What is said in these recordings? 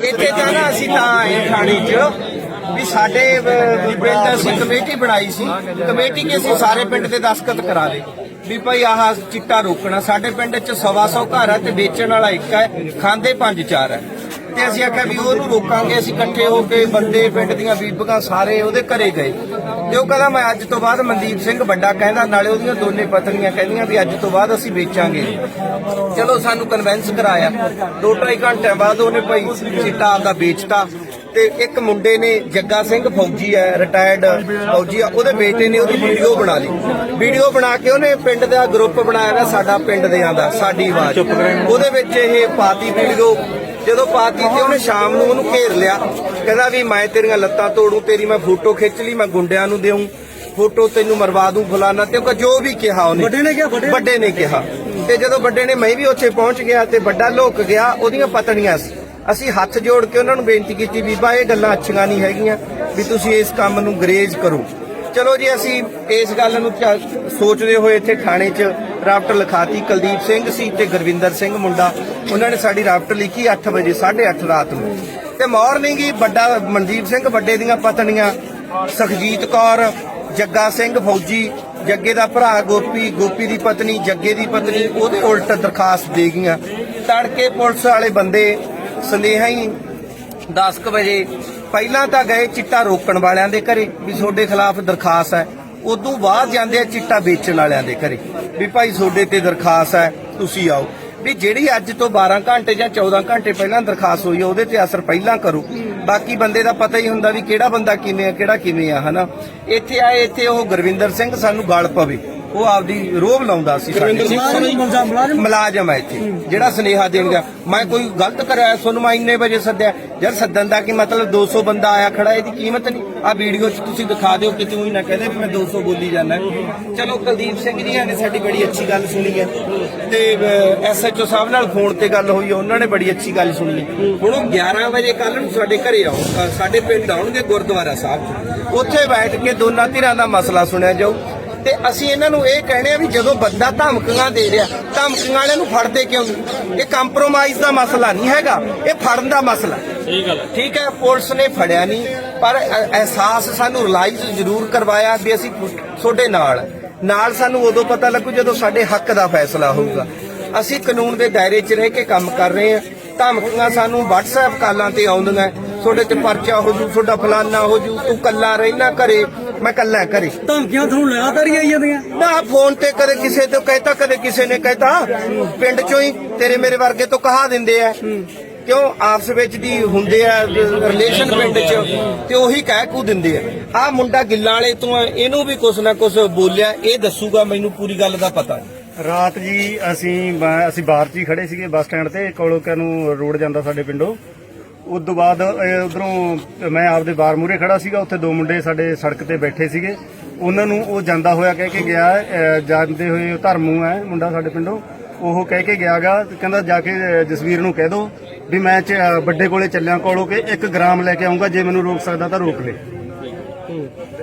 ਇੱਥੇ ਤਾਂ ਨਾ ਅਸੀਂ ਤਾਂ ਆਏ ਥਾਣੇ 'ਚ ਵੀ ਸਾਡੇ ਅਹ, ਪਿੰਡ ਅਸੀਂ ਕਮੇਟੀ ਬਣਾਈ ਸੀ। ਕਮੇਟੀ ਕੇ ਅਸੀਂ ਸਾਰੇ ਪਿੰਡ ਦੇ ਦਸਖਤ ਕਰਾ ਲਏ ਵੀ ਭਾਈ ਆਹ ਚਿੱਟਾ ਰੋਕਣਾ ਸਾਡੇ ਪਿੰਡ 'ਚ ਸਵਾ ਸੌ ਘਰ ਹੈ ਤੇ ਵੇਚਣ ਵਾਲਾ ਇੱਕ ਹੈ ਖਾਂਦੇ ਪੰਜ ਚਾਰ ਹੈ। ਤੇ ਅਸੀਂ ਆਖਿਆ ਵੀ ਉਹਨੂੰ ਰੋਕਾਂਗੇ, ਅਸੀਂ ਇਕੱਠੇ ਹੋ ਕੇ ਬੰਦੇ, ਪਿੰਡ ਦੀਆਂ ਬੀਬੀਆਂ ਸਾਰੇ ਉਹਦੇ ਘਰੇ ਗਏ। ਤੇ ਉਹ ਕਹਿੰਦਾ, ਮੈਂ ਅੱਜ ਤੋਂ ਬਾਅਦ ਮਨਦੀਪ ਸਿੰਘ ਵੱਡਾ ਕਹਿੰਦਾ, ਨਾਲੇ ਉਹਦੀਆਂ ਦੋਨੇ ਪਤਨੀਆਂ ਕਹਿੰਦੀਆਂ ਵੀ ਅੱਜ ਤੋਂ ਬਾਅਦ ਅਸੀਂ ਵੇਚਾਂਗੇ। ਚਲੋ, ਸਾਨੂੰ ਕਨਵਿੰਸ ਕਰਾਇਆ। ਦੋ ਢਾਈ ਘੰਟਿਆਂ ਬਾਅਦ ਉਹਨੇ ਭਾਈ ਚਿੱਟਾ ਆਪਦਾ ਵੇਚਤਾ ਤੇ ਇੱਕ ਮੁੰਡੇ ਨੇ, ਜੱਗਾ ਸਿੰਘ ਫੌਜੀ ਹੈ ਰਿਟਾਇਰਡ ਫੌਜੀ ਆ, ਉਹਦੇ ਬੇਟੇ ਨੇ ਉਹਦੀ ਵੀਡੀਓ ਬਣਾ ਲਈ। ਵੀਡੀਓ ਬਣਾ ਕੇ ਉਹਨੇ ਪਿੰਡ ਦਾ ਗਰੁੱਪ ਬਣਾਇਆ ਹੋਇਆ ਸਾਡਾ ਪਿੰਡ ਦਿਆਂ ਦਾ, ਸਾਡੀ ਆਵਾਜ਼। ਉਹਦੇ ਵਿੱਚ ਇਹ ਪਾਤੀ ਵੀਡੀਓ ਜਦੋਂ ਪਾਤੀ ਤੇ ਉਹਨੇ ਸ਼ਾਮ ਨੂੰ ਉਹਨੂੰ ਘੇਰ ਲਿਆ। ਕਹਿੰਦਾ ਵੀ ਮੈਂ ਤੇਰੀਆਂ ਲੱਤਾਂ ਤੋੜੂ ਤੇਰੀ ਮੈਂ ਫੋਟੋ ਖਿੱਚ ਲਈ ਮੈਂ ਗੁੰਡਿਆਂ ਨੂੰ ਦੇਉਂ ਫੋਟੋ ਤੈਨੂੰ ਮਰਵਾ ਦੂੰ ਫਲਾਨਾ। ਤੇ ਉਹ ਜੋ ਵੀ ਕਿਹਾ ਉਹਨੇ। ਵੱਡੇ ਨੇ ਕਿਹਾ, ਵੱਡੇ ਨੇ? ਕਿਹਾ। ਤੇ ਜਦੋਂ ਵੱਡੇ ਨੇ ਮੈਂ ਵੀ ਉੱਥੇ ਪਹੁੰਚ ਗਿਆ ਤੇ ਵੱਡਾ ਲੁੱਕ ਗਿਆ ਉਹਦੀਆਂ ਪਤਨੀਆਂ ਸੀ ਅਸੀਂ ਹੱਥ ਜੋੜ ਕੇ ਉਹਨਾਂ ਨੂੰ ਬੇਨਤੀ ਕੀਤੀ ਬੀਬਾ ਇਹ ਗੱਲਾਂ ਅੱਛੀਆਂ ਨਹੀਂ ਹੈਗੀਆਂ ਵੀ ਤੁਸੀਂ ਇਸ ਕੰਮ ਨੂੰ ਗਰੇਜ ਕਰੋ। ਚਲੋ ਜੀ ਅਸੀਂ ਇਸ ਗੱਲ ਨੂੰ ਸੋਚਦੇ ਹੋਏ ਇੱਥੇ ਥਾਣੇ 'ਚ ਰਾਫਟ ਲਿਖਾਤੀ ਕੁਲਦੀਪ ਸਿੰਘ ਸੀ ਤੇ ਗੁਰਵਿੰਦਰ ਸਿੰਘ ਮੁੰਡਾ। ਉਹਨਾਂ ਨੇ ਸਾਡੀ ਰਾਫਟ ਲਿਖੀ 8 ਵਜੇ 8:30 ਰਾਤ ਨੂੰ। ਤੇ ਮਾਰਨਿੰਗ ਹੀ ਵੱਡਾ ਮਨਦੀਪ ਸਿੰਘ, ਵੱਡੇ ਦੀਆਂ ਪਤਨੀਆਂ ਸੁਖਜੀਤ ਕੌਰ, ਜੱਗਾ ਸਿੰਘ ਫੌਜੀ, ਜੱਗੇ ਦਾ ਭਰਾ ਗੋਪੀ ਗੋਪੀ ਦੀ ਪਤਨੀ, ਜੱਗੇ ਦੀ ਪਤਨੀ, ਉਹਦੇ ਉਲਟ ਦਰਖਾਸਤ ਦੇ ਗਈਆਂ। ਤੜਕੇ ਪੁਲਿਸ ਵਾਲੇ ਬੰਦੇ ਸੁਨੇਹਾ ਹੀ 10 ਕੁ ਵਜੇ ਪਹਿਲਾਂ ਤਾਂ ਗਏ ਚਿੱਟਾ ਰੋਕਣ ਵਾਲਿਆਂ ਦੇ ਘਰੇ ਵੀ ਤੁਹਾਡੇ ਖਿਲਾਫ ਦਰਖਾਸਤ ਹੈ। ਉਦੋਂ ਬਾਅਦ ਜਾਂਦੇ ਆ ਚਿੱਟਾ ਵੇਚਣ ਵਾਲਿਆਂ ਦੇ ਘਰੇ। ਵੀ ਭਾਈ ਤੁਹਾਡੇ ਤੇ ਦਰਖਾਸਤ ਹੈ, ਤੁਸੀਂ ਆਓ। ਵੀ ਜਿਹੜੀ ਅੱਜ ਤੋਂ 12 ਘੰਟੇ ਜਾਂ 14 ਘੰਟੇ ਪਹਿਲਾਂ ਦਰਖਾਸਤ ਹੋਈ ਹੈ ਉਹਦੇ ਤੇ ਅਸਰ ਪਹਿਲਾਂ ਕਰੋ। ਬਾਕੀ ਬੰਦੇ ਦਾ ਪਤਾ ਹੀ ਹੁੰਦਾ ਵੀ ਕਿਹੜਾ ਬੰਦਾ ਕਿਵੇਂ ਆ, ਕਿਹੜਾ ਕਿਵੇਂ ਆ, ਹਨਾ? ਇੱਥੇ ਆਏ, ਇੱਥੇ ਉਹ ਗੁਰਵਿੰਦਰ ਸਿੰਘ ਸਾਨੂੰ ਗਾਲ ਪਵੇ। ਉਹ ਆਪਦੀ ਰੋਬ ਲਾਉਂਦਾ ਸੀ ਸਾਡੇ ਮੁਲਜ਼ਮ ਹੈ ਇੱਥੇ। ਜਿਹੜਾ ਸੁਨੇਹਾ ਦੇਣ ਗਿਆ ਮੈਂ ਕੋਈ ਗਲਤ ਕਰਿਆ ਤੁਹਾਨੂੰ ਮੈਂ ਇੰਨੇ ਵਜੇ ਸੱਦਿਆ। ਯਾਰ ਸੱਦਣ ਦਾ ਕੀ ਮਤਲਬ? 200 ਬੰਦਾ ਆਇਆ ਖੜਾ ਇਹਦੀ ਕੀਮਤ ਨਹੀਂ। ਆ ਵੀਡੀਓ 'ਚ ਤੁਸੀਂ ਦਿਖਾ ਦਿਓ ਕਿ ਤੂੰ ਹੀ ਨਾ ਕਹਦੇ ਵੀ ਮੈਂ 200 ਬੋਲੀ ਜਾਂਦਾ। ਚਲੋ ਕੁਲਦੀਪ ਸਿੰਘ ਜੀ ਨੇ ਸਾਡੀ ਬੜੀ ਅੱਛੀ ਗੱਲ ਸੁਣੀ ਹੈ। ਤੇ ਐਸਐਚਓ ਸਾਹਿਬ ਨਾਲ ਫੋਨ ਤੇ ਗੱਲ ਹੋਈ ਉਹਨਾਂ ਨੇ ਬੜੀ ਅੱਛੀ ਗੱਲ ਸੁਣੀ ਹੈ। ਹੁਣ ਉਹ 11 ਵਜੇ ਕੱਲ ਨੂੰ ਸਾਡੇ ਘਰੇ ਆਓ ਅ, ਸਾਡੇ ਪਿੰਡ ਆਉਣਗੇ ਗੁਰਦੁਆਰਾ ਸਾਹਿਬ ਉੱਥੇ ਬੈਠ ਕੇ ਦੋਨਾਂ ਧਿਰਾਂ ਦਾ ਮਸਲਾ ਸੁਣਿਆ ਜਾਊ। ਤੇ ਅਸੀਂ ਇਹਨਾਂ ਨੂੰ ਇਹ ਕਹਿਣੇ ਆ ਵੀ ਜਦੋਂ ਬੰਦਾ ਧਮਕੀਆਂ ਦੇ ਰਿਹਾ ਧਮਕੀਆਂ ਵਾਲਿਆਂ ਨੂੰ ਫੜਦੇ ਕਿਉਂ ਨਹੀਂ? ਇਹ ਕੰਪਰੋਮਾਈਜ਼ ਦਾ ਮਸਲਾ ਨਹੀਂ ਹੈਗਾ ਇਹ ਫੜਨ ਦਾ ਮਸਲਾ। ਗੱਲ ਹੈ। ਠੀਕ ਹੈ ਪੁਲਿਸ ਨੇ ਫੜਿਆ ਨਹੀਂ ਪਰ ਅਹਿਸਾਸ ਸਾਨੂੰ ਰਿਲਾਈਜ਼ ਜ਼ਰੂਰ ਕਰਵਾਇਆ ਵੀ ਅਸੀਂ ਤੁਹਾਡੇ ਨਾਲ। ਨਾਲ ਸਾਨੂੰ ਉਦੋਂ ਪਤਾ ਲੱਗੂ ਜਦੋਂ ਸਾਡੇ ਹੱਕ ਦਾ ਫੈਸਲਾ ਹੋਊਗਾ। ਅਸੀਂ ਕਾਨੂੰਨ ਦੇ ਦਾਇਰੇ 'ਚ ਰਹਿ ਕੇ ਕੰਮ ਕਰ ਰਹੇ ਹਾਂ। ਧਮਕੀਆਂ ਸਾਨੂੰ WhatsApp ਕਾਲਾਂ ਤੇ ਆਉਂਦੀਆਂ। ਤੁਹਾਡੇ ਤੇ ਪਰਚਾ ਹੋ ਜੂ ਤੁਹਾਡਾ ਫਲਾਨਾ ਹੋ ਜੂ ਤੂੰ ਕੱਲਾ ਰਹਿਣਾ ਘਰੇ। ਮੈਂ ਕੱਲਾ ਘਰੇ। ਧਮਕੀਆਂ ਤੁਹਾਨੂੰ ਲਗਾਤਾਰ ਹੀ ਆਈ ਜਾਂਦੀਆਂ ਨਾ ਫੋਨ ਤੇ ਕਦੇ ਕਿਸੇ ਤੋਂ ਕਹਿਤਾ ਕਦੇ ਕਿਸੇ ਨੇ ਕਹਿਤਾ। ਪਿੰਡ ਚੋਂ ਹੀ ਤੇਰੇ ਮੇਰੇ ਵਰਗੇ ਤੋਂ ਕਹਾ ਦਿੰਦੇ ਆ। ਕਿਉਂ? ਆਪਸ ਵਿੱਚ ਦੀ ਹੁੰਦੇ ਆ ਰਿਲੇਸ਼ਨ ਪਿੰਡ 'ਚ। ਤੇ ਉਹੀ ਕਹਿ ਕੂ ਦਿੰਦੇ ਆ। ਆ ਮੁੰਡਾ ਗਿੱਲਾਂ ਵਾਲੇ ਤੋਂ ਆ, ਇਹਨੂੰ ਵੀ ਕੁਛ ਨਾ ਕੁਛ ਬੋਲਿਆ ਇਹ ਦੱਸੂਗਾ ਮੈਨੂੰ ਪੂਰੀ ਗੱਲ ਦਾ ਪਤਾ। ਨਹੀਂ ਰਾਤ ਜੀ ਅਸੀਂ ਬ- ਅਸੀਂ ਬਾਹਰ 'ਚ ਹੀ ਖੜੇ ਸੀਗੇ ਬੱਸ ਸਟੈਂਡ ਤੇ ਕੋਲੋਂ ਨੂੰ ਰੋਡ ਜਾਂਦਾ ਸਾਡੇ ਪਿੰਡੋਂ। ਉਸ ਤੋਂ ਬਾਅਦ ਉਧਰੋਂ ਮੈਂ ਆਪਦੇ ਬਾਰ ਮੂਰੇ ਖੜਾ ਸੀਗਾ, ਉੱਥੇ ਦੋ ਮੁੰਡੇ ਸਾਡੇ ਸੜਕ ਤੇ ਬੈਠੇ ਸੀਗੇ। ਉਹਨਾਂ ਨੂੰ ਉਹ ਜਾਂਦਾ ਹੋਇਆ ਕਹਿ ਕੇ ਗਿਆ ਜਾਂਦੇ ਹੋਏ ਉਹ ਧਰਮੂ ਹੈ, ਮੁੰਡਾ ਸਾਡੇ ਪਿੰਡੋਂ। ਉਹ ਕਹਿ ਕੇ ਗਿਆਗਾ ਕਹਿੰਦਾ ਜਾ ਕੇ ਜਸਵੀਰ ਨੂੰ ਕਹਿ ਦੋ ਵੀ ਮੈਂ ਚ- ਵੱਡੇ ਕੋਲੇ ਚੱਲਿਆ ਕੋਲੋਂ ਕਿ 1 ਗ੍ਰਾਮ ਲੈ ਕੇ ਆਉਂਗਾ ਜੇ ਮੈਨੂੰ ਰੋਕ ਸਕਦਾ ਤਾਂ ਰੋਕ ਲੈ।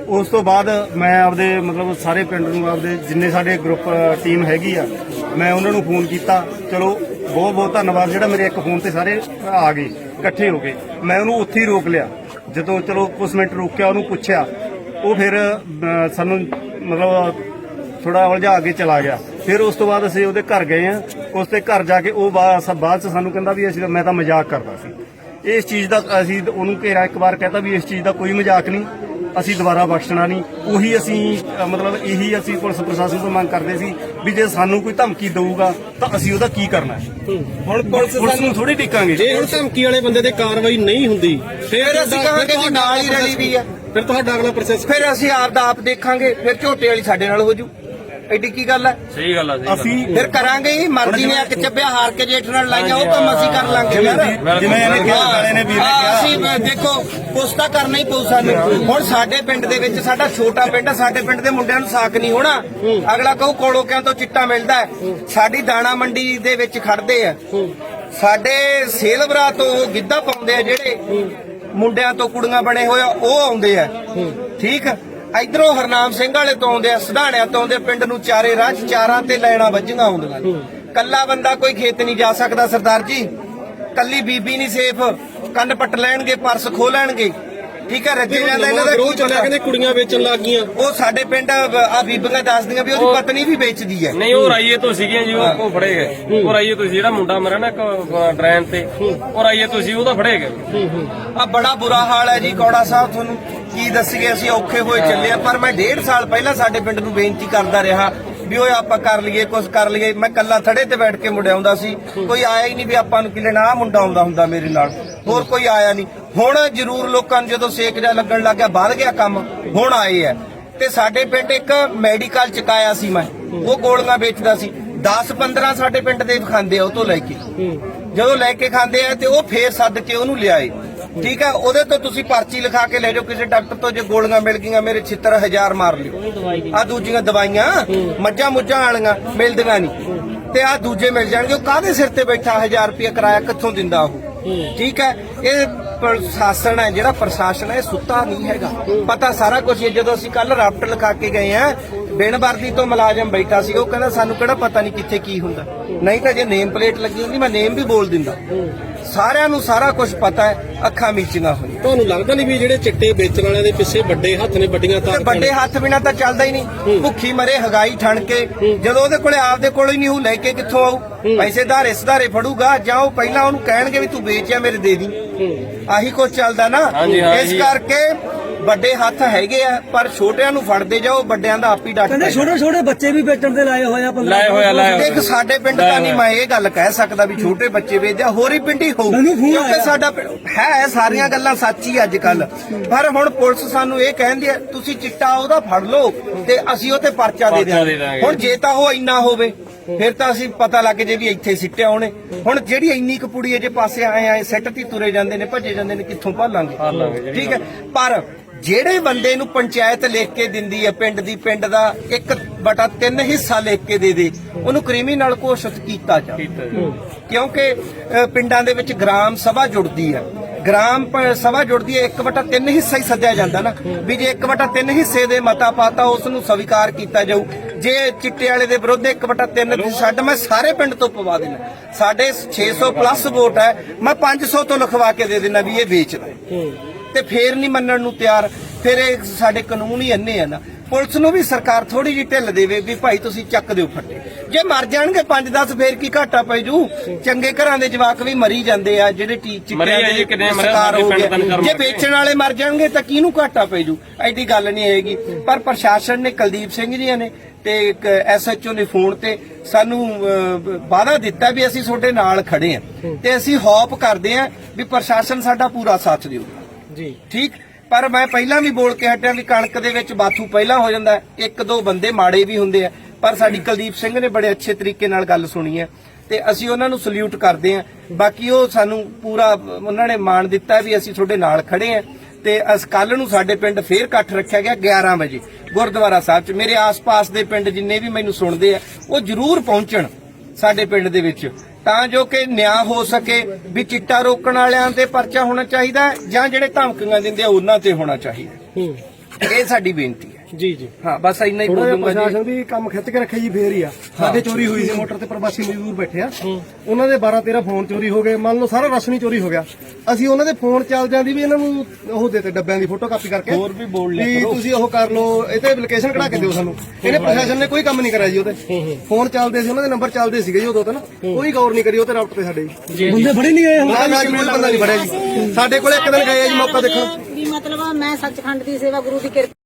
ਉਸ ਤੋਂ ਬਾਅਦ ਮੈਂ ਆਪਦੇ, ਮਤਲਬ ਸਾਰੇ ਪਿੰਡ ਨੂੰ ਆਪਦੇ, ਜਿੰਨੇ ਸਾਡੇ ਗਰੁੱਪ ਟੀਮ ਹੈਗੀ ਆ, ਮੈਂ ਉਹਨਾਂ ਨੂੰ ਫੋਨ ਕੀਤਾ, ਚਲੋ ਬਹੁਤ ਬਹੁਤ ਧੰਨਵਾਦ। ਜਿਹੜਾ ਮੇਰੇ ਇੱਕ ਫੋਨ ਤੇ ਸਾਰੇ ਆ ਗਏ, ਇਕੱਠੇ ਹੋ ਗਏ। ਮੈਂ ਉਹਨੂੰ ਉੱਥੇ ਹੀ ਰੋਕ ਲਿਆ। ਜਦੋਂ ਚਲੋ ਕੁਝ ਮਿੰਟ ਰੋਕਿਆ, ਉਹਨੂੰ ਪੁੱਛਿਆ। ਉਹ ਫਿਰ ਸਾਨੂੰ ਮਤਲਬ ਥੋੜਾ ਉਲਝਾ ਕੇ ਚਲਾ ਗਿਆ। ਫਿਰ ਉਸ ਤੋਂ ਬਾਅਦ ਅਸੀਂ ਉਹਦੇ ਘਰ ਗਏ ਆ ਉਸ ਤੇ ਘਰ ਜਾ ਕੇ ਉਹ ਬਾ- ਬਾਅਦ ਚ ਸਾਨੂੰ ਕਹਿੰਦਾ ਵੀ ਅਸੀਂ ਮੈਂ ਤਾਂ ਮਜ਼ਾਕ ਕਰਦਾ ਸੀ। ਇਸ ਚੀਜ਼ ਦਾ ਅਸੀਂ ਉਹਨੂੰ ਘੇਰਾ ਇੱਕ ਵਾਰ ਕਹਤਾ ਵੀ ਇਸ ਚੀਜ਼ ਦਾ ਕੋਈ ਮਜ਼ਾਕ ਨਹੀਂ। ਅਸੀਂ ਦੁਬਾਰਾ ਬਖਸ਼ਣਾ ਨਹੀਂ। ਉਹੀ ਅਸੀਂ ਅ, ਮਤਲਬ ਇਹੀ ਅਸੀਂ ਪੁਲਿਸ ਪ੍ਰਸ਼ਾਸਨ ਤੋਂ ਮੰਗ ਕਰਦੇ ਸੀ ਵੀ ਜੇ ਸਾਨੂੰ ਕੋਈ ਧਮਕੀ ਦਊਗਾ ਤਾਂ ਅਸੀਂ ਉਹਦਾ ਕੀ ਕਰਨਾ ਹੈ? ਹੁਣ ਪੁਲਿਸ ਪੁਲਿਸ ਨੂੰ ਥੋੜੀ ਟਿਕਾਂਗੇ। ਜੇ ਹੁਣ ਧਮਕੀ ਵਾਲੇ ਬੰਦੇ ਤੇ ਕਾਰਵਾਈ ਨਹੀਂ ਹੁੰਦੀ ਫਿਰ ਅਸੀਂ ਕਹਾਂਗੇ ਜੀ ਨਾਲ ਹੀ ਰਲੀ ਵੀ ਆ? ਫਿਰ ਤੁਹਾਡਾ ਅਗਲਾ ਪ੍ਰੋਸੈਸ ਫਿਰ ਅਸੀਂ ਆਪ ਦਾ ਆਪ ਦੇਖਾਂਗੇ ਫਿਰ ਝੋਟੇ ਵਾਲੀ ਸਾਡੇ ਨਾਲ ਹੋ ਜੂ। ਐਡੀ ਕੀ ਗੱਲ ਹੈ? ਅਸੀਂ ਫਿਰ ਕਰਾਂਗੇ ਹੀ ਮਰਜ਼ੀ ਨੇ ਅੱਕ ਚੱਬਿਆ ਹਾਰ ਕੇ ਜੇਠ ਨਾਲ ਲਾਈਆਂ ਉਹ ਕੰਮ ਅਸੀਂ ਕਰ ਲਾਂਗੇ ਯਾਰ। ਜਿਵੇਂ ਇਹਨੇ ਕਿਹਾ ਵਾਲੇ ਨੇ ਵੀਰ ਨੇ ਹਾਂ, ਕਿਹਾ। ਅਸੀਂ ਦੇਖੋ ਕੁਛ ਤਾਂ ਕਰਨਾ ਹੀ ਪਊ ਸਾਨੂੰ। ਹੁਣ ਸਾਡੇ ਪਿੰਡ ਦੇ ਵਿੱਚ ਸਾਡਾ ਛੋਟਾ ਪਿੰਡ ਆ ਸਾਡੇ ਪਿੰਡ ਦੇ ਮੁੰਡਿਆਂ ਨੂੰ ਸਾਕ ਨਹੀਂ ਹੋਣਾ। ਅਗਲਾ ਕਹੂ ਕੋਲੋਂ ਕਿਉਂ ਤੋਂ ਚਿੱਟਾ ਮਿਲਦਾ ਹੈ। ਸਾਡੀ ਦਾਣਾ ਮੰਡੀ ਦੇ ਵਿੱਚ ਖੜਦੇ ਆ। ਸਾਡੇ ਸੇਲਵਰਾ ਤੋਂ ਉਹ ਗਿੱਧਾ ਪਾਉਂਦੇ ਆ ਜਿਹੜੇ ਮੁੰਡਿਆਂ ਤੋਂ ਕੁੜੀਆਂ ਬਣੇ ਹੋਏ ਆ ਉਹ ਆਉਂਦੇ ਆ। ਠੀਕ? ਇਧਰੋਂ ਹਰਨਾਮ ਸਿੰਘ ਵਾਲੇ ਤੋਂ ਆਉਂਦੇ ਆ ਸਿਧਾਣਿਆਂ ਤੋਂ ਆਉਂਦੇ ਪਿੰਡ ਨੂੰ ਚਾਰੇ ਰਾਹ 'ਚ ਚਾਰਾਂ ਤੇ ਲੈਣਾ ਵੱਜੀਆਂ ਆਉਂਦੀਆਂ ਨੇ। ਕੱਲਾ ਬੰਦਾ ਕੋਈ ਖੇਤ ਨਹੀਂ ਜਾ ਸਕਦਾ ਸਰਦਾਰ ਜੀ। ਕੱਲੀ ਬੀਬੀ ਨਹੀਂ ਸੇਫ। ਕੰਨ ਪੱਟ ਲੈਣਗੇ ਪਰਸ ਖੋ ਲੈਣਗੇ। ਠੀਕ ਹੈ ਰੱਜੇ ਜਾਂਦਾ ਇਹਨਾਂ ਦਾ ਕੀ ਚੱਲਿਆ। ਕਹਿੰਦੇ ਕੁੜੀਆਂ ਵੇਚਣ ਲੱਗ ਗਈਆਂ। ਉਹ ਸਾਡੇ ਪਿੰਡ ਆ ਬੀਬੀਆਂ ਦੱਸਦੀਆਂ ਵੀ ਉਹਦੀ ਪਤਨੀ ਵੀ ਵੇਚਦੀ ਹੈ। ਨਹੀਂ ਉਹ ਰਾਈਏ ਤੋਂ ਸੀਗੀਆਂ ਜੀ ਉਹ ਫੜੇ ਗਏ। ਉਹ ਰਾਈਏ ਤੋਂ ਜਿਹੜਾ ਮੁੰਡਾ ਮਰਿਆ ਨਾ ਇੱਕ ਡਰੈਨ ਤੇ ਉਹ ਰਾਈਏ ਤੋਂ ਸੀ ਉਹ ਤਾਂ ਫੜੇ ਗਏ। ਆ ਬੜਾ ਬੁਰਾ ਹਾਲ ਹੈ ਜੀ ਕੌੜਾ ਸਾਹਿਬ ਤੁਹਾਨੂੰ। ਕੀ ਦੱਸੀਏ, ਅਸੀਂ ਔਖੇ ਹੋਏ ਚੱਲੇ ਆ ਪਰ ਮੈਂ ਡੇਢ ਸਾਲ ਪਹਿਲਾਂ ਸਾਡੇ ਪਿੰਡ ਨੂੰ ਬੇਨਤੀ ਕਰਦਾ ਰਿਹਾ ਵੀ ਓਏ ਆਪਾਂ ਕਰ ਲਈਏ ਕੁਝ ਕਰ ਲਈਏ। ਮੈਂ ਕੱਲਾ ਥੜੇ ਤੇ ਬੈਠ ਕੇ ਮੁੜਿਆਉਂਦਾ ਸੀ। ਕੋਈ ਆਇਆ ਹੀ ਨਹੀਂ ਵੀ ਆਪਾਂ ਨੂੰ ਕਿ ਲੈਣਾ ਮੁੰਡਾ ਆਉਂਦਾ ਹੁੰਦਾ ਮੇਰੇ ਨਾਲ। ਹੋਰ ਕੋਈ ਆਇਆ ਨਹੀਂ। ਹੁਣ ਜ਼ਰੂਰ ਲੋਕਾਂ ਨੂੰ ਜਦੋਂ ਸੇਕ ਜਾ ਲੱਗਣ ਲੱਗ ਗਿਆ, ਵੱਧ ਗਿਆ ਕੰਮ। ਹੁਣ ਆਏ ਆ। ਤੇ ਸਾਡੇ ਪਿੰਡ ਇੱਕ ਮੈਡੀਕਲ ਚਕਾਇਆ ਸੀ ਮੈਂ। ਉਹ ਗੋਲੀਆਂ ਵੇਚਦਾ ਸੀ। 10 15 ਸਾਡੇ ਪਿੰਡ ਦੇ ਖਾਂਦੇ ਆ, ਉਹ ਤੋਂ ਲੈ ਕੇ। ਜਦੋਂ ਲੈ ਕੇ ਖਾਂਦੇ ਆ ਤੇ ਉਹ ਫੇਰ ਸੱਦ ਕੇ ਉਹਨੂੰ ਲਿਆਏ। ਠੀਕ ਹੈ, ਉਹਦੇ ਤੋਂ ਤੁਸੀਂ ਪਰਚੀ ਲਿਖਾ ਕੇ ਲੈ ਜਾਓ, ਕਿਸੇ ਡਾਕਟਰ ਤੋਂ ਜੇ ਗੋਲੀਆਂ ਮਿਲ ਗਈਆਂ, ਮੇਰੇ ਛਿੱਤਰ ਮਾਰ ਲਿਓ। ਆ ਦੂਜੀਆਂ ਦਵਾਈਆਂ, ਮੱਝਾਂ ਮੁੱਝਾਂ ਵਾਲੀਆਂ ਮਿਲਦੀਆਂ ਨਹੀਂ। ਤੇ ਆ ਦੂਜੇ ਮਿਲ ਜਾਣਗੇ, ਉਹ ਕਾਹਦੇ ਸਿਰ ਤੇ ਬੈਠਾ 1000 ਰੁਪਏ ਕਿਰਾਇਆ ਕਿੱਥੋਂ ਦਿੰਦਾ ਉਹ? ਠੀਕ ਹੈ, ਇਹ ਪ੍ਰਸ਼ਾਸਨ ਹੈ, ਜਿਹੜਾ ਪ੍ਰਸ਼ਾਸਨ ਹੈ, ਇਹ ਸੁੱਤਾ ਨਹੀਂ ਹੈਗਾ। ਪਤਾ ਸਾਰਾ ਕੁਝ ਜਦੋਂ ਅਸੀਂ ਕੱਲ ਰਾਪਟ ਲਿਖਾ ਕੇ ਗਏ ਆ ਬਿਨ ਵਰਦੀ ਤੋਂ ਮੁਲਾਜ਼ਮ ਬੈਠਾ ਸੀ, ਉਹ ਕਹਿੰਦਾ ਸਾਨੂੰ ਕਿਹੜਾ ਪਤਾ ਨਹੀਂ ਕਿੱਥੇ ਕੀ ਹੁੰਦਾ। ਨਹੀਂ ਤਾਂ ਜੇ ਨੇਮ ਪਲੇਟ ਲੱਗੀ ਹੁੰਦੀ, ਮੈਂ ਨੇਮ ਵੀ ਬੋਲ ਦਿੰਦਾ। ਸਾਰਿਆਂ ਨੂੰ ਸਾਰਾ ਕੁਝ ਪਤਾ ਹੈ ਅੱਖਾਂ ਮੀਚੀਆਂ ਹੋਈਆਂ। ਤੁਹਾਨੂੰ ਲੱਗਦਾ ਨਹੀਂ ਵੀ ਜਿਹੜੇ ਚਿੱਟੇ ਵੇਚਣ ਵਾਲਿਆਂ ਦੇ ਪਿੱਛੇ ਵੱਡੇ ਹੱਥ ਨੇ ਵੱਡੀਆਂ ਤੇ ਵੱਡੇ ਹੱਥ ਬਿਨਾ ਤਾਂ ਚੱਲਦਾ ਹੀ ਨਹੀਂ। ਭੁੱਖੀ ਮਰੇ ਹਗਾਈ ਠਣ ਕੇ ਜਦੋਂ ਉਹਦੇ ਕੋਲੇ ਆਪਦੇ ਕੋਲ ਹੀ ਨਹੀਂ ਉਹ ਲੈ ਕੇ ਕਿੱਥੋਂ ਆਊ? ਪੈਸੇ ਧਾਰੇ ਸੁਧਾਰੇ ਫੜੂਗਾ ਜਾਂ ਉਹ ਪਹਿਲਾਂ ਉਹਨੂੰ ਕਹਿਣਗੇ ਵੀ ਤੂੰ ਵੇਚਿਆ ਮੇਰੇ ਦੇ ਦੀ। ਆਹੀ ਕੁਝ ਚੱਲਦਾ ਨਾ। ਇਸ। ਕਰਕੇ ਵੱਡੇ ਹੱਥ ਹੈਗੇ ਆ ਪਰ ਛੋਟਿਆਂ ਨੂੰ ਫੜਦੇ ਜਾਓ ਵੱਡਿਆਂ ਦਾ ਆਪ ਹੀ ਡੱਟ ਕਹਿੰਦੇ ਛੋਟੇ ਛੋਟੇ ਬੱਚੇ ਵੀ ਵੇਚਣ ਤੇ ਲਾਏ ਹੋਏ ਆ 15 ਲਾਏ ਹੋਇਆ ਲਾਏ ਦੇਖ ਸਾਡੇ ਪਿੰਡ ਤਾਂ ਨਹੀਂ ਮੈਂ ਇਹ ਗੱਲ ਕਹਿ ਸਕਦਾ ਵੀ ਛੋਟੇ ਬੱਚੇ ਵੇਚਦੇ ਆ, ਹੋਰ ਹੀ ਪਿੰਡੀ ਹੋਊ ਮੈਨੂੰ ਫੋਨ ਕਿਉਂਕਿ ਆਇਆ। ਸਾਡਾ ਪਿੰਡ- ਹੈ ਸਾਰੀਆਂ ਗੱਲਾਂ ਸੱਚ ਹੀ ਅੱਜ ਕੱਲ ਪਰ ਹੁਣ ਪੁਲਿਸ ਸਾਨੂੰ ਇਹ ਕਹਿੰਦੀ ਹੈ ਤੁਸੀਂ ਚਿੱਟਾ ਉਹਦਾ ਫੜ ਲਓ ਤੇ ਅਸੀਂ ਉਹ ਤੇ ਪਰਚਾ ਦੇ ਪਰਚਾ ਦੇ ਦਿਆਂਗੇ। ਹੁਣ ਜੇ ਤਾਂ ਉਹ ਇੰਨਾ ਹੋਵੇ ਫਿਰ ਤਾਂ ਅਸੀਂ ਪਤਾ ਲੱਗ ਜੇ ਵੀ ਇੱਥੇ ਸਿੱਟਿਆ ਉਹਨੇ। ਹੁਣ ਜਿਹੜੀ ਇੰਨੀ ਕਪੂੜੀ ਜੇ ਪਾਸੇ ਆਏ ਆਏ ਸਿੱਟ ਤੀ ਤੁਰੇ ਜਾਂਦੇ ਨੇ ਭੱਜੇ ਜਾਂਦੇ ਨੇ ਕਿੱਥੋਂ ਭਾਲਾਂਗੇ? ਭਾਲਾਂਗੇ, ਜਿਹੜੀ ਠੀਕ ਹੈ। ਪਰ ਜਿਹੜੇ ਬੰਦੇ ਨੂੰ ਪੰਚਾਇਤ ਲਿਖ ਕੇ ਦਿੰਦੀ ਹੈ ਪਿੰਡ ਦੀ ਪਿੰਡ ਦਾ ਇੱਕ ਬਟਾ ਤਿੰਨ ਹਿੱਸਾ ਲਿਖ ਕੇ ਦੇ ਦੇ ਉਹਨੂੰ ਕ੍ਰਿਮੀਨਲ ਘੋਸ਼ਿਤ ਕੀਤਾ ਜਾਵੇ ਕੀਤਾ ਜੀ। ਕਿਉਂਕਿ ਪਿੰਡਾਂ ਦੇ ਵਿੱਚ ਗ੍ਰਾਮ ਸਭਾ ਜੁੜਦੀ ਹੈ। ਗ੍ਰਾਮ ਸਭਾ ਜੁੜਦੀ ਹੈ 1/3 ਹਿੱਸਾ ਹੀ ਸੱਦਿਆ ਜਾਂਦਾ ਨਾ। ਵੀ ਜੇ 1/3 ਹਿੱਸੇ ਦੇ ਮਤਾ ਪਾਤਾ ਉਸ ਨੂੰ ਸਵੀਕਾਰ ਕੀਤਾ ਜਾਊ। ਜੇ ਚਿੱਟੇ ਵਾਲੇ ਦੇ ਵਿਰੁੱਧ 1/3 ਦੀ ਛੱਡ ਮੈਂ ਸਾਰੇ ਪਿੰਡ ਤੋਂ ਪਵਾ ਦੇਣਾ ਸਾਡੇ 600 ਪਲੱਸ ਵੋਟ ਹੈ ਮੈਂ 500 ਤੋਂ ਲਿਖਵਾ ਕੇ ਦੇ ਦੇਣਾ ਵੀ ਇਹ ਵੇਚਦਾ। ਹੈ। ਤੇ ਫੇਰ ਨਹੀਂ ਮੰਨਣ ਨੂੰ ਤਿਆਰ। ਫਿਰ ਇਹ ਸਾਡੇ ਕਾਨੂੰਨ ਹੀ ਇੰਨੇ ਆ ਨਾ। ਪੁਲਿਸ ਨੂੰ ਵੀ ਸਰਕਾਰ ਥੋੜੀ ਜਿਹੀ ਢਿੱਲ ਦੇਵੇ ਵੀ ਭਾਈ ਤੁਸੀਂ ਚੱਕ ਦਿਓ ਫੱਟੇ। ਜੇ ਮਰ ਜਾਣਗੇ 5-10 ਫੇਰ ਕੀ ਘਾਟਾ ਪੈ ਜੂ? ਚੰਗੇ ਘਰਾਂ ਦੇ ਜਵਾਕ ਵੀ ਮਰੀ ਜਾਂਦੇ ਆ ਜਿਹੜੇ ਟੀ ਮਰੇ ਆ ਜੀ। ਵੇਚਣ ਵਾਲੇ ਮਰ ਜਾਣਗੇ ਤਾਂ ਕਿਹਨੂੰ ਘਾਟਾ ਪੈ ਜੂ? ਐਡੀ ਗੱਲ ਨਹੀਂ ਹੈਗੀ। ਪਰ ਪ੍ਰਸ਼ਾਸਨ ਨੇ ਕੁਲਦੀਪ ਸਿੰਘ ਜੀ ਨੇ ਤੇ ਇੱਕ ਐਸਐਚਓ ਨੇ ਫੋਨ ਤੇ ਸਾਨੂੰ ਵਾਅਦਾ ਦਿੱਤਾ ਵੀ ਅਸੀਂ ਤੁਹਾਡੇ ਨਾਲ ਖੜੇ ਆ। ਤੇ ਅਸੀਂ ਹੋਪ ਕਰਦੇ ਆ ਵੀ ਪ੍ਰਸ਼ਾਸਨ ਸਾਡਾ ਪੂਰਾ ਸਾਥ ਦੇਊਗਾ ਜੀ। ਠੀਕ ਪਰ ਮੈਂ ਪਹਿਲਾਂ ਵੀ ਬੋਲ ਕੇ ਹਟਿਆ ਵੀ ਕਣਕ ਦੇ ਵਿੱਚ ਬਾਥੂ ਪਹਿਲਾਂ ਹੋ ਜਾਂਦਾ। ਇੱਕ ਦੋ ਬੰਦੇ ਮਾੜੇ ਵੀ ਹੁੰਦੇ ਆ ਪਰ ਸਾਡੀ ਕੁਲਦੀਪ ਸਿੰਘ ਨੇ ਬੜੇ ਅੱਛੇ ਤਰੀਕੇ ਨਾਲ ਗੱਲ ਸੁਣੀ ਹੈ ਤੇ ਅਸੀਂ ਉਹਨਾਂ ਨੂੰ ਸਲੂਟ ਕਰਦੇ ਆ ਬਾਕੀ ਉਹ ਸਾਨੂੰ ਪੂਰਾ ਉਹਨਾਂ ਨੇ ਮਾਣ ਦਿੱਤਾ ਵੀ ਅਸੀਂ ਤੁਹਾਡੇ ਨਾਲ ਖੜੇ ਆ ਤੇ ਅਸ ਕੱਲ ਨੂੰ ਸਾਡੇ ਪਿੰਡ ਫੇਰ ਇਕੱਠ ਰੱਖਿਆ ਗਿਆ 11 ਵਜੇ ਗੁਰਦੁਆਰਾ ਸਾਹਿਬ 'ਚ। ਮੇਰੇ ਆਸ-ਪਾਸ ਦੇ ਪਿੰਡ ਜਿੰਨੇ ਵੀ ਮੈਨੂੰ ਸੁਣਦੇ ਆ ਉਹ ਜ਼ਰੂਰ ਪਹੁੰਚਣ ਸਾਡੇ ਪਿੰਡ ਦੇ ਵਿੱਚ। ਤਾਂ ਜੋ ਕਿ ਨਿਆਂ ਹੋ ਸਕੇ ਵੀ ਚਿੱਟਾ ਰੋਕਣ ਵਾਲਿਆਂ ਤੇ ਪਰਚਾ ਹੋਣਾ ਚਾਹੀਦਾ ਜਾਂ ਜਿਹੜੇ ਧਮਕੀਆਂ ਦਿੰਦੇ ਆ ਉਹਨਾਂ ਤੇ ਹੋਣਾ ਚਾਹੀਦਾ। ਇਹ ਸਾਡੀ ਬੇਨਤੀ ਹੈ ਜੀ ਜੀ। ਹਾਂ ਬਸ ਇੰਨਾ ਹੀ ਥੋੜਾ ਜਿਹਾ ਬੋਲੂੰਗਾ ਜੀ। ਪ੍ਰਸ਼ਾਸਨ ਵੀ ਕੰਮ ਖਿੱਚ ਕੇ ਰੱਖਿਆ ਜੀ ਫੇਰ ਹੀ ਆ। ਸਾਡੇ ਚੋਰੀ ਹੋਈ ਸੀ ਮੋਟਰ ਤੇ ਪ੍ਰਵਾਸੀ ਮਜ਼ਦੂਰ ਬੈਠੇ ਆ। ਉਹਨਾਂ ਦੇ 12 13 ਫੋਨ ਚੋਰੀ ਹੋ ਗਏ ਮੰਨ ਲਓ ਸਾਰਾ ਰਸਮੀ ਚੋਰੀ ਹੋ ਗਿਆ। ਅਸੀਂ ਉਹਨਾਂ ਦੇ ਫੋਨ ਚੱਲਦਿਆਂ ਦੀ ਵੀ ਇਹਨਾਂ ਨੂੰ ਉਹ ਦੇਤੇ ਡੱਬਿਆਂ ਦੀ ਫੋਟੋ ਕਾਪੀ ਕਰਕੇ। ਹੋਰ ਵੀ ਬੋਲ ਲਿਆ ਵੀ ਕਰੋ। ਤੁਸੀਂ ਉਹ ਕਰ ਲਓ ਇਹ ਤੇ ਐਪਲੀਕੇਸ਼ਨ ਕਢਾ ਕੇ ਦਿਓ ਸਾਨੂੰ। ਇਹਨੇ ਪ੍ਰਸ਼ਾਸਨ ਨੇ ਕੋਈ ਕੰਮ ਨਹੀਂ ਕਰਿਆ ਜੀ ਉਹਦੇ। ਫੋਨ ਚੱਲਦੇ ਸੀ ਉਹਨਾਂ ਦੇ ਨੰਬਰ ਚੱਲਦੇ ਸੀਗੇ ਜੀ ਉਦੋਂ ਤਾਂ ਨਾ। ਕੋਈ ਗੌਰ ਨਹੀਂ ਕਰੀ ਉਹ ਤੇ ਰਾਊਟ ਤੇ ਸਾਡੇ ਜੀ। ਬੰਦੇ ਫੜੇ ਨਹੀਂ ਆਏ ਹੁਣ। ਕੋਈ ਬੰਦਾ ਨਹੀਂ ਫੜਿਆ ਜੀ। ਸਾਡੇ ਕੋਲ ਇੱਕ ਦਿਨ ਗਏ ਆ ਜੀ ਮੌਕਾ ਦੇਖਣ ਵੀ ਮਤਲਬ ਮੈਂ ਸੱਚਖੰਡ ਦੀ ਸੇਵਾ ਗੁਰੂ ਦੀ ਕਿਰਪਾ